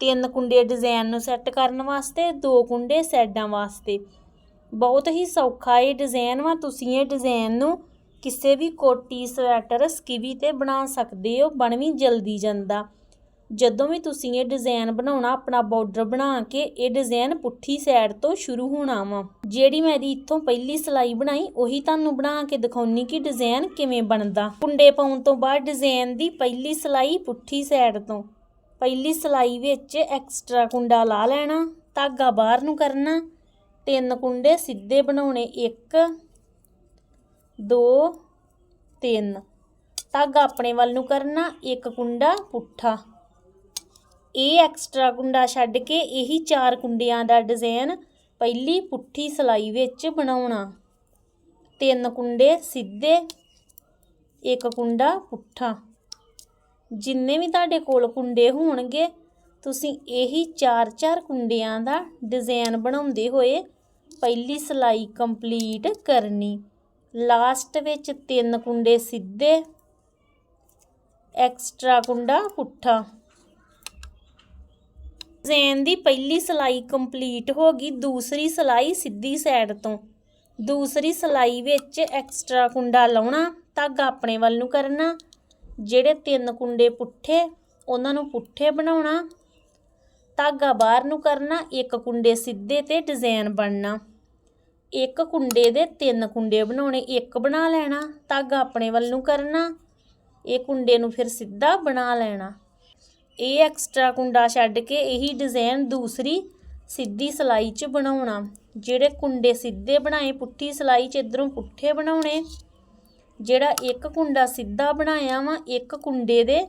ਤਿੰਨ ਕੁੰਡੇ ਡਿਜ਼ਾਈਨ ਨੂੰ ਸੈੱਟ ਕਰਨ ਵਾਸਤੇ, ਦੋ ਕੁੰਡੇ ਸੈਡਾਂ ਵਾਸਤੇ। ਬਹੁਤ ਹੀ ਸੌਖਾ ਇਹ ਡਿਜ਼ਾਈਨ ਵਾ, ਤੁਸੀਂ ਇਹ ਡਿਜ਼ਾਈਨ ਨੂੰ ਕਿਸੇ ਵੀ ਕੋਟੀ, ਸਵੈਟਰ, ਸਕਿਵੀ ਤੇ ਬਣਾ ਸਕਦੇ ਹੋ ਬਣ ਵੀ ਜਲਦੀ ਜਾਂਦਾ। ਜਦੋਂ ਵੀ ਤੁਸੀਂ ਇਹ ਡਿਜ਼ਾਈਨ ਬਣਾਉਣਾ, ਆਪਣਾ ਬਾਰਡਰ ਬਣਾ ਕੇ ਇਹ ਡਿਜ਼ਾਈਨ ਪੁੱਠੀ ਸਾਈਡ ਤੋਂ ਸ਼ੁਰੂ ਹੋਣਾ ਵਾ। ਜਿਹੜੀ ਮੈਂ ਦੀ ਇੱਥੋਂ ਪਹਿਲੀ ਸਲਾਈ ਬਣਾਈ, ਉਹੀ ਤੁਹਾਨੂੰ ਬਣਾ ਕੇ ਦਿਖਾਉਣੀ ਕਿ ਡਿਜ਼ਾਈਨ ਕਿਵੇਂ ਬਣਦਾ। ਕੁੰਡੇ ਪਾਉਣ ਤੋਂ ਬਾਅਦ ਡਿਜ਼ਾਈਨ ਦੀ ਪਹਿਲੀ ਸਲਾਈ ਪੁੱਠੀ ਸਾਈਡ ਤੋਂ। ਪਹਿਲੀ ਸਲਾਈ ਵਿੱਚ ਐਕਸਟਰਾ ਕੁੰਡਾ ਲਾ ਲੈਣਾ, ਧਾਗਾ ਬਾਹਰ ਨੂੰ ਕਰਨਾ, ਤਿੰਨ ਕੁੰਡੇ ਸਿੱਧੇ ਬਣਾਉਣੇ 1 2 3 ਧਾਗਾ ਆਪਣੇ ਵੱਲ ਨੂੰ ਕਰਨਾ, ਇੱਕ ਕੁੰਡਾ ਪੁੱਠਾ। ਇਹ ਐਕਸਟਰਾ ਕੁੰਡਾ ਛੱਡ ਕੇ ਇਹੀ ਚਾਰ ਕੁੰਡਿਆਂ ਦਾ ਡਿਜ਼ਾਈਨ ਪਹਿਲੀ ਪੁੱਠੀ ਸਲਾਈ ਵਿੱਚ ਬਣਾਉਣਾ। ਤਿੰਨ ਕੁੰਡੇ ਸਿੱਧੇ, ਇੱਕ ਕੁੰਡਾ ਪੁੱਠਾ। ਜਿੰਨੇ ਵੀ ਤੁਹਾਡੇ ਕੋਲ ਕੁੰਡੇ ਹੋਣਗੇ, ਤੁਸੀਂ ਇਹੀ ਚਾਰ ਚਾਰ ਕੁੰਡਿਆਂ ਦਾ ਡਿਜ਼ਾਈਨ ਬਣਾਉਂਦੇ ਹੋਏ ਪਹਿਲੀ ਸਲਾਈ ਕੰਪਲੀਟ ਕਰਨੀ। ਲਾਸਟ ਵਿੱਚ ਤਿੰਨ ਕੁੰਡੇ ਸਿੱਧੇ, ਐਕਸਟਰਾ ਕੁੰਡਾ ਪੁੱਠਾ। ਡਿਜ਼ਾਈਨ ਦੀ ਪਹਿਲੀ ਸਲਾਈ ਕੰਪਲੀਟ ਹੋ ਗਈ, ਦੂਸਰੀ ਸਲਾਈ ਸਿੱਧੀ ਸਾਈਡ ਤੋਂ। ਦੂਸਰੀ ਸਲਾਈ ਵਿੱਚ ਐਕਸਟਰਾ ਕੁੰਡਾ ਲਾਉਣਾ, ਧਾਗਾ ਆਪਣੇ ਵੱਲ ਨੂੰ ਕਰਨਾ ਜਿਹੜੇ ਤਿੰਨ ਕੁੰਡੇ ਪੁੱਠੇ, ਉਹਨਾਂ ਨੂੰ ਪੁੱਠੇ ਬਣਾਉਣਾ, ਧਾਗਾ ਬਾਹਰ ਨੂੰ ਕਰਨਾ, ਇੱਕ ਕੁੰਡੇ ਸਿੱਧੇ ਤੇ ਡਿਜ਼ਾਈਨ ਬਣਨਾ। ਇੱਕ ਕੁੰਡੇ ਦੇ ਤਿੰਨ ਕੁੰਡੇ ਬਣਾਉਣੇ, ਇੱਕ ਬਣਾ ਲੈਣਾ, ਧਾਗਾ ਆਪਣੇ ਵੱਲ ਨੂੰ ਕਰਨਾ, ਇਹ ਕੁੰਡੇ ਨੂੰ ਫਿਰ ਸਿੱਧਾ ਬਣਾ ਲੈਣਾ। ਇਹ ਐਕਸਟਰਾ ਕੁੰਡਾ ਛੱਡ ਕੇ ਇਹੀ ਡਿਜ਼ਾਈਨ ਦੂਸਰੀ ਸਿੱਧੀ ਸਲਾਈ 'ਚ ਬਣਾਉਣਾ। ਜਿਹੜੇ ਕੁੰਡੇ ਸਿੱਧੇ ਬਣਾਏ, ਪੁੱਠੀ ਸਲਾਈ 'ਚ ਇਧਰੋਂ ਪੁੱਠੇ ਬਣਾਉਣੇ ਜਿਹੜਾ ਇੱਕ ਕੁੰਡਾ ਸਿੱਧਾ ਬਣਾਇਆ ਵਾ, ਇੱਕ ਕੁੰਡੇ ਦੇ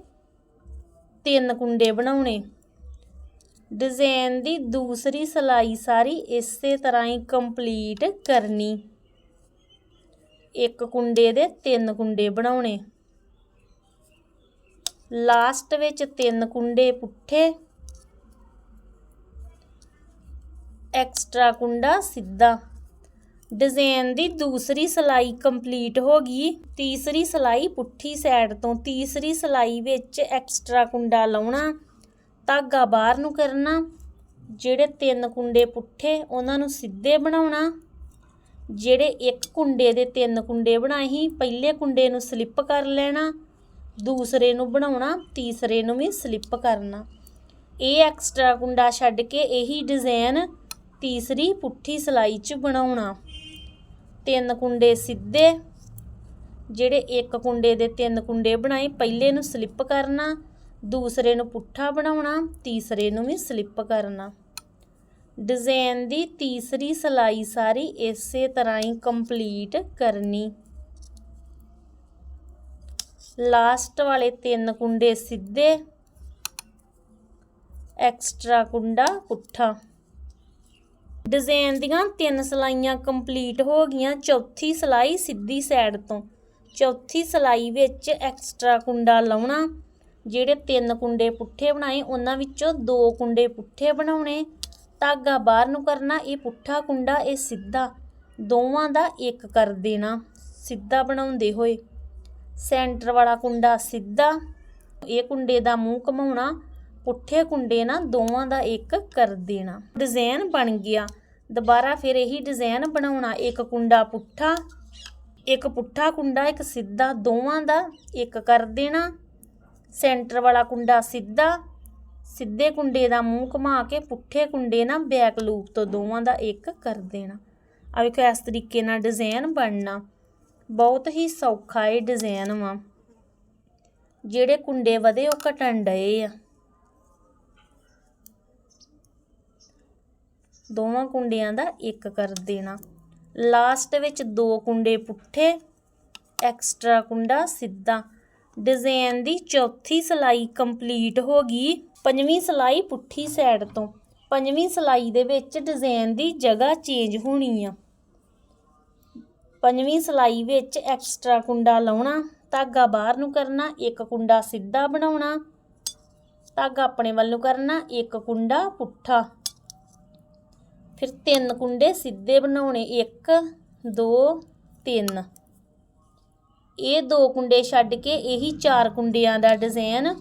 ਤਿੰਨ ਕੁੰਡੇ ਬਣਾਉਣੇ। ਡਿਜ਼ਾਈਨ ਦੀ ਦੂਸਰੀ ਸਲਾਈ ਸਾਰੀ ਇਸੇ ਤਰ੍ਹਾਂ ਹੀ ਕੰਪਲੀਟ ਕਰਨੀ। ਇੱਕ ਕੁੰਡੇ ਦੇ ਤਿੰਨ ਕੁੰਡੇ ਬਣਾਉਣੇ। ਲਾਸਟ ਵਿੱਚ ਤਿੰਨ ਕੁੰਡੇ ਪੁੱਠੇ। ਐਕਸਟਰਾ ਕੁੰਡਾ ਸਿੱਧਾ। ਡਿਜ਼ਾਈਨ ਦੀ ਦੂਸਰੀ ਸਲਾਈ ਕੰਪਲੀਟ ਹੋ ਗਈ। ਤੀਸਰੀ ਸਲਾਈ ਪੁੱਠੀ ਸਾਈਡ ਤੋਂ, ਤੀਸਰੀ ਸਲਾਈ ਵਿੱਚ ਐਕਸਟਰਾ ਕੁੰਡਾ ਲਾਉਣਾ, ਧਾਗਾ ਬਾਹਰ ਨੂੰ ਕਰਨਾ, ਜਿਹੜੇ ਤਿੰਨ ਕੁੰਡੇ ਪੁੱਠੇ ਉਹਨਾਂ ਨੂੰ ਸਿੱਧੇ ਬਣਾਉਣਾ। ਜਿਹੜੇ ਇੱਕ ਕੁੰਡੇ ਦੇ ਤਿੰਨ ਕੁੰਡੇ ਬਣਾਏ ਸੀ ਪਹਿਲੇ ਕੁੰਡੇ ਨੂੰ ਸਲਿੱਪ ਕਰ ਲੈਣਾ, ਦੂਸਰੇ ਨੂੰ ਬਣਾਉਣਾ, ਤੀਸਰੇ ਨੂੰ ਵੀ ਸਲਿੱਪ ਕਰਨਾ। ਇਹ ਐਕਸਟਰਾ ਕੁੰਡਾ ਛੱਡ ਕੇ ਇਹੀ ਡਿਜ਼ਾਈਨ ਤੀਸਰੀ ਪੁੱਠੀ ਸਲਾਈ 'ਚ ਬਣਾਉਣਾ। ਤਿੰਨ ਕੁੰਡੇ ਸਿੱਧੇ, ਜਿਹੜੇ ਇੱਕ ਕੁੰਡੇ ਦੇ ਤਿੰਨ ਕੁੰਡੇ ਬਣਾਏ। ਪਹਿਲੇ ਨੂੰ ਸਲਿੱਪ ਕਰਨਾ, ਦੂਸਰੇ ਨੂੰ ਪੁੱਠਾ ਬਣਾਉਣਾ, ਤੀਸਰੇ ਨੂੰ ਵੀ ਸਲਿੱਪ ਕਰਨਾ। ਡਿਜ਼ਾਈਨ ਦੀ ਤੀਸਰੀ ਸਲਾਈ ਸਾਰੀ ਇਸੇ ਤਰ੍ਹਾਂ ਹੀ ਕੰਪਲੀਟ ਕਰਨੀ। ਲਾਸਟ ਵਾਲੇ ਤਿੰਨ ਕੁੰਡੇ ਸਿੱਧੇ, ਐਕਸਟਰਾ ਕੁੰਡਾ ਪੁੱਠਾ। ਡਿਜ਼ਾਈਨ ਦੀਆਂ ਤਿੰਨ ਸਲਾਈਆਂ ਕੰਪਲੀਟ ਹੋ ਗਈਆਂ, ਚੌਥੀ ਸਲਾਈ ਸਿੱਧੀ ਸਾਈਡ ਤੋਂ। ਚੌਥੀ ਸਲਾਈ ਵਿੱਚ ਐਕਸਟਰਾ ਕੁੰਡਾ ਲਾਉਣਾ, ਜਿਹੜੇ ਤਿੰਨ ਕੁੰਡੇ ਪੁੱਠੇ ਬਣਾਏ, ਉਹਨਾਂ ਵਿੱਚੋਂ ਦੋ ਕੁੰਡੇ ਪੁੱਠੇ ਬਣਾਉਣੇ, ਧਾਗਾ ਬਾਹਰ ਨੂੰ ਕਰਨਾ, ਇਹ ਪੁੱਠਾ ਕੁੰਡਾ, ਇਹ ਸਿੱਧਾ। ਦੋਵਾਂ ਦਾ ਇੱਕ ਕਰ ਦੇਣਾ, ਸਿੱਧਾ ਬਣਾਉਂਦੇ ਹੋਏ। ਸੈਂਟਰ ਵਾਲਾ ਕੁੰਡਾ ਸਿੱਧਾ, ਇਹ ਕੁੰਡੇ ਦਾ ਮੂੰਹ ਘਮਾਉਣਾ ਪੁੱਠੇ ਕੁੰਡੇ ਨਾਲ ਦੋਵਾਂ ਦਾ ਇੱਕ ਕਰ ਦੇਣਾ। ਡਿਜ਼ਾਈਨ ਬਣ ਗਿਆ। ਦੁਬਾਰਾ ਫਿਰ ਇਹੀ ਡਿਜ਼ਾਈਨ ਬਣਾਉਣਾ। ਇੱਕ ਕੁੰਡਾ ਪੁੱਠਾ, ਇੱਕ ਪੁੱਠਾ ਕੁੰਡਾ, ਇੱਕ ਸਿੱਧਾ, ਦੋਵਾਂ ਦਾ ਇੱਕ ਕਰ ਦੇਣਾ। ਸੈਂਟਰ ਵਾਲਾ ਕੁੰਡਾ ਸਿੱਧਾ, ਸਿੱਧੇ ਕੁੰਡੇ ਦਾ ਮੂੰਹ ਘੁਮਾ ਕੇ ਪੁੱਠੇ ਕੁੰਡੇ ਨਾਲ ਬੈਕ ਲੂਪ ਤੋਂ ਦੋਵਾਂ ਦਾ ਇੱਕ ਕਰ ਦੇਣਾ। ਆ ਵੇਖੋ, ਇਸ ਤਰੀਕੇ ਨਾਲ ਡਿਜ਼ਾਈਨ ਬਣਨਾ। ਬਹੁਤ ਹੀ ਸੌਖਾ ਇਹ ਡਿਜ਼ਾਈਨ ਵਾ। ਜਿਹੜੇ ਕੁੰਡੇ ਵਧੇ ਉਹ ਘਟਣ ਡਏ ਆ। ਦੋਵਾਂ ਕੁੰਡਿਆਂ ਦਾ ਇੱਕ ਕਰ ਦੇਣਾ। ਲਾਸਟ ਵਿੱਚ ਦੋ ਕੁੰਡੇ ਪੁੱਠੇ, ਐਕਸਟਰਾ ਕੁੰਡਾ ਸਿੱਧਾ। ਡਿਜ਼ਾਈਨ ਦੀ ਚੌਥੀ ਸਲਾਈ ਕੰਪਲੀਟ ਹੋ ਗਈ। ਪੰਜਵੀਂ ਸਲਾਈ ਪੁੱਠੀ ਸਾਈਡ ਤੋਂ। ਪੰਜਵੀਂ ਸਲਾਈ ਦੇ ਵਿੱਚ ਡਿਜ਼ਾਈਨ ਦੀ ਜਗ੍ਹਾ ਚੇਂਜ ਹੋਣੀ ਆ। ਪੰਜਵੀਂ ਸਲਾਈ ਵਿੱਚ ਐਕਸਟਰਾ ਕੁੰਡਾ ਲਾਉਣਾ, ਧਾਗਾ ਬਾਹਰ ਨੂੰ ਕਰਨਾ, ਇੱਕ ਕੁੰਡਾ ਸਿੱਧਾ ਬਣਾਉਣਾ, ਧਾਗਾ ਆਪਣੇ ਵੱਲ ਨੂੰ ਕਰਨਾ, ਇੱਕ ਕੁੰਡਾ ਪੁੱਠਾ। ਫਿਰ ਤਿੰਨ ਕੁੰਡੇ ਸਿੱਧੇ ਬਣਾਉਣੇ 1 2 3 ਇਹ ਦੋ ਕੁੰਡੇ ਛੱਡ ਕੇ ਇਹੀ ਚਾਰ ਕੁੰਡਿਆਂ ਦਾ ਡਿਜ਼ਾਈਨ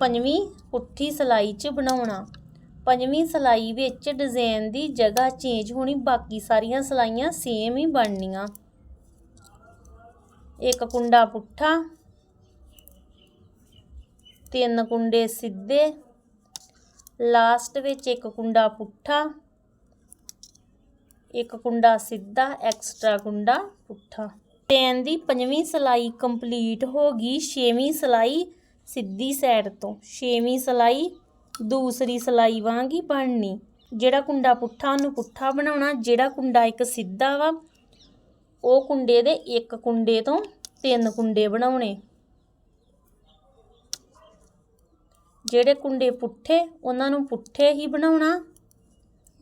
ਪੰਜਵੀਂ ਪੁੱਠੀ ਸਲਾਈ 'ਚ ਬਣਾਉਣਾ। ਪੰਜਵੀਂ ਸਲਾਈ ਵਿੱਚ ਡਿਜ਼ਾਈਨ ਦੀ ਜਗ੍ਹਾ ਚੇਂਜ ਹੋਣੀ, ਬਾਕੀ ਸਾਰੀਆਂ ਸਲਾਈਆਂ ਸੇਮ ਹੀ ਬਣਨੀਆਂ। ਇੱਕ ਕੁੰਡਾ ਪੁੱਠਾ, ਤਿੰਨ ਕੁੰਡੇ ਸਿੱਧੇ। ਲਾਸਟ ਵਿੱਚ ਇੱਕ ਕੁੰਡਾ ਪੁੱਠਾ ਇੱਕ ਕੁੰਡਾ ਸਿੱਧਾ, ਐਕਸਟਰਾ ਕੁੰਡਾ ਪੁੱਠਾ। ਡਿਜ਼ਾਈਨ ਦੀ ਪੰਜਵੀਂ ਸਲਾਈ ਕੰਪਲੀਟ ਹੋ ਗਈ, ਛੇਵੀਂ ਸਲਾਈ ਸਿੱਧੀ ਸਾਈਡ ਤੋਂ। ਛੇਵੀਂ ਸਲਾਈ ਦੂਸਰੀ ਸਲਾਈ ਵਾਂਗ ਹੀ ਬਣਨੀ। ਜਿਹੜਾ ਕੁੰਡਾ ਪੁੱਠਾ, ਉਹਨੂੰ ਪੁੱਠਾ ਬਣਾਉਣਾ। ਜਿਹੜਾ ਕੁੰਡਾ ਇੱਕ ਸਿੱਧਾ ਵਾ, ਉਹ ਕੁੰਡੇ ਦੇ ਇੱਕ ਕੁੰਡੇ ਤੋਂ ਤਿੰਨ ਕੁੰਡੇ ਬਣਾਉਣੇ। ਜਿਹੜੇ ਕੁੰਡੇ ਪੁੱਠੇ, ਉਹਨਾਂ ਨੂੰ ਪੁੱਠੇ ਹੀ ਬਣਾਉਣਾ।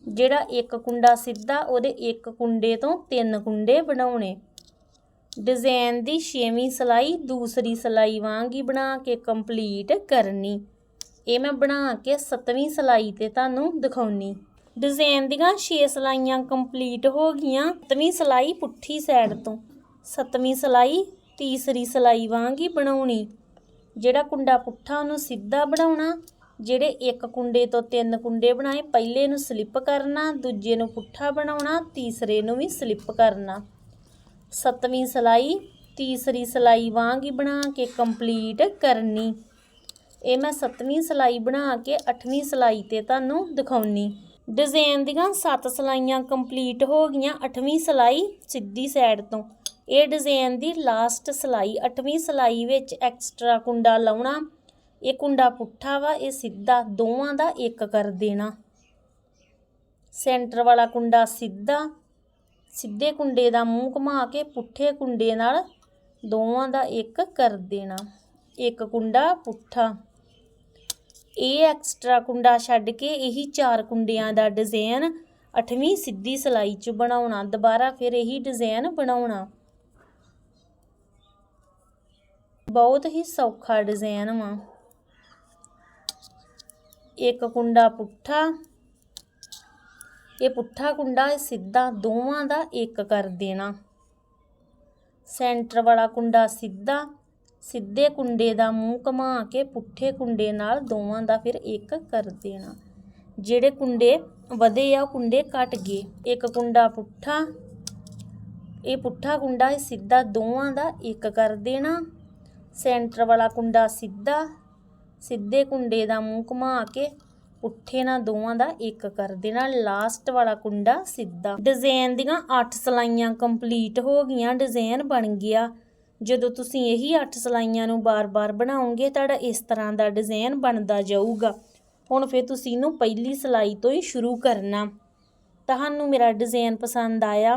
ਜਿਹੜਾ ਇੱਕ ਕੁੰਡਾ ਸਿੱਧਾ, ਉਹਦੇ ਇੱਕ ਕੁੰਡੇ ਤੋਂ ਤਿੰਨ ਕੁੰਡੇ ਬਣਾਉਣੇ। ਡਿਜ਼ਾਈਨ ਦੀ ਛੇਵੀਂ ਸਲਾਈ ਦੂਸਰੀ ਸਲਾਈ ਵਾਂਗ ਹੀ ਬਣਾ ਕੇ ਕੰਪਲੀਟ ਕਰਨੀ। ਇਹ ਮੈਂ ਬਣਾ ਕੇ ਸੱਤਵੀਂ ਸਲਾਈ ਤੇ ਤੁਹਾਨੂੰ ਦਿਖਾਉਣੀ। ਡਿਜ਼ਾਈਨ ਦੀਆਂ 6 ਸਲਾਈਆਂ ਕੰਪਲੀਟ ਹੋ ਗਈਆਂ ਸੱਤਵੀਂ ਸਲਾਈ ਪੁੱਠੀ ਸਾਈਡ ਤੋਂ। ਸੱਤਵੀਂ ਸਲਾਈ ਤੀਸਰੀ ਸਲਾਈ ਵਾਂਗ ਹੀ ਬਣਾਉਣੀ। ਜਿਹੜਾ ਕੁੰਡਾ ਪੁੱਠਾ ਉਹਨੂੰ ਸਿੱਧਾ ਬਣਾਉਣਾ। ਜਿਹੜੇ ਇੱਕ ਕੁੰਡੇ ਤੋਂ ਤਿੰਨ ਕੁੰਡੇ ਬਣਾਏ, ਪਹਿਲੇ ਨੂੰ ਸਲਿੱਪ ਕਰਨਾ, ਦੂਜੇ ਨੂੰ ਪੁੱਠਾ ਬਣਾਉਣਾ, ਤੀਸਰੇ ਨੂੰ ਵੀ ਸਲਿੱਪ ਕਰਨਾ। ਸੱਤਵੀਂ ਸਲਾਈ, ਤੀਸਰੀ ਸਲਾਈ ਵਾਂਗ ਹੀ ਬਣਾ ਕੇ ਕੰਪਲੀਟ ਕਰਨੀ। ਇਹ ਮੈਂ ਸੱਤਵੀਂ ਸਲਾਈ ਬਣਾ ਕੇ ਅੱਠਵੀਂ ਸਲਾਈ ਤੇ ਤੁਹਾਨੂੰ ਦਿਖਾਉਣੀ। ਡਿਜ਼ਾਈਨ ਦੀਆਂ ਸੱਤ ਸਲਾਈਆਂ ਕੰਪਲੀਟ ਹੋ ਗਈਆਂ ਅੱਠਵੀਂ ਸਲਾਈ ਸਿੱਧੀ ਸਾਈਡ ਤੋਂ। ਇਹ ਡਿਜ਼ਾਈਨ ਦੀ ਲਾਸਟ ਸਲਾਈ, ਅੱਠਵੀਂ ਸਲਾਈ ਵਿੱਚ ਐਕਸਟਰਾ ਕੁੰਡਾ ਲਾਉਣਾ। ਇਹ ਕੁੰਡਾ ਪੁੱਠਾ ਵਾ, ਇਹ ਸਿੱਧਾ ਦੋਵਾਂ ਦਾ ਇੱਕ ਕਰ ਦੇਣਾ। ਸੈਂਟਰ ਵਾਲਾ ਕੁੰਡਾ ਸਿੱਧਾ, ਸਿੱਧੇ ਕੁੰਡੇ ਦਾ ਮੂੰਹ ਘੁਮਾ ਕੇ ਪੁੱਠੇ ਕੁੰਡੇ ਨਾਲ ਦੋਵਾਂ ਦਾ ਇੱਕ ਕਰ ਦੇਣਾ। ਇੱਕ ਕੁੰਡਾ ਪੁੱਠਾ। ਇਹ ਐਕਸਟਰਾ ਕੁੰਡਾ ਛੱਡ ਕੇ ਇਹੀ ਚਾਰ ਕੁੰਡਿਆਂ ਦਾ ਡਿਜ਼ਾਈਨ ਅੱਠਵੀਂ ਸਿੱਧੀ ਸਲਾਈ 'ਚ ਬਣਾਉਣਾ, ਦੁਬਾਰਾ ਫਿਰ ਇਹੀ ਡਿਜ਼ਾਈਨ ਬਣਾਉਣਾ। ਬਹੁਤ ਹੀ ਸੌਖਾ ਡਿਜ਼ਾਈਨ ਵਾ। ਇੱਕ ਕੁੰਡਾ ਪੁੱਠਾ, ਇਹ ਪੁੱਠਾ ਕੁੰਡਾ ਇਹ ਸਿੱਧਾ ਦੋਵਾਂ ਦਾ ਇੱਕ ਕਰ ਦੇਣਾ। ਸੈਂਟਰ ਵਾਲਾ ਕੁੰਡਾ ਸਿੱਧਾ, ਸਿੱਧੇ ਕੁੰਡੇ ਦਾ ਮੂੰਹ ਘੁਮਾ ਕੇ ਪੁੱਠੇ ਕੁੰਡੇ ਨਾਲ ਦੋਵਾਂ ਦਾ ਫਿਰ ਇੱਕ ਕਰ ਦੇਣਾ। ਜਿਹੜੇ ਕੁੰਡੇ ਵਧੇ ਆ, ਉਹ ਕੁੰਡੇ ਕੱਟ ਗਏ। ਇੱਕ ਕੁੰਡਾ ਪੁੱਠਾ, ਇਹ ਪੁੱਠਾ ਕੁੰਡਾ ਇਹ ਸਿੱਧਾ ਦੋਵਾਂ ਦਾ ਇੱਕ ਕਰ ਦੇਣਾ। ਸੈਂਟਰ ਵਾਲਾ ਕੁੰਡਾ ਸਿੱਧਾ ਸਿੱਧੇ ਕੁੰਡੇ ਦਾ ਮੂੰਹ ਘੁਮਾ ਕੇ ਪੁੱਠੇ ਨਾਲ ਦੋਵਾਂ ਦਾ ਇੱਕ ਕਰ ਦੇਣਾ। ਲਾਸਟ ਵਾਲਾ ਕੁੰਡਾ ਸਿੱਧਾ। ਡਿਜ਼ਾਈਨ ਦੀਆਂ 8 ਸਲਾਈਆਂ ਕੰਪਲੀਟ ਹੋ ਗਈਆਂ, ਡਿਜ਼ਾਈਨ ਬਣ ਗਿਆ। ਜਦੋਂ ਤੁਸੀਂ ਇਹੀ 8 ਸਲਾਈਆਂ ਨੂੰ ਬਾਰ-ਬਾਰ ਬਣਾਉਂਗੇ ਤੁਹਾਡਾ ਇਸ ਤਰ੍ਹਾਂ ਦਾ ਡਿਜ਼ਾਈਨ ਬਣਦਾ ਜਾਊਗਾ। ਹੁਣ ਫਿਰ ਤੁਸੀਂ ਇਹਨੂੰ ਪਹਿਲੀ ਸਲਾਈ ਤੋਂ ਹੀ ਸ਼ੁਰੂ ਕਰਨਾ। ਤੁਹਾਨੂੰ ਮੇਰਾ ਡਿਜ਼ਾਈਨ ਪਸੰਦ ਆਇਆ,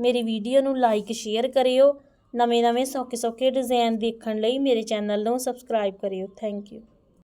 ਮੇਰੀ ਵੀਡੀਓ ਨੂੰ ਲਾਈਕ, ਸ਼ੇਅਰ ਕਰਿਓ। ਨਵੇਂ-ਨਵੇਂ ਸੌਖੇ-ਸੌਖੇ ਡਿਜ਼ਾਈਨ ਦੇਖਣ ਲਈ ਮੇਰੇ ਚੈਨਲ ਨੂੰ ਸਬਸਕ੍ਰਾਈਬ ਕਰਿਓ। Thank you.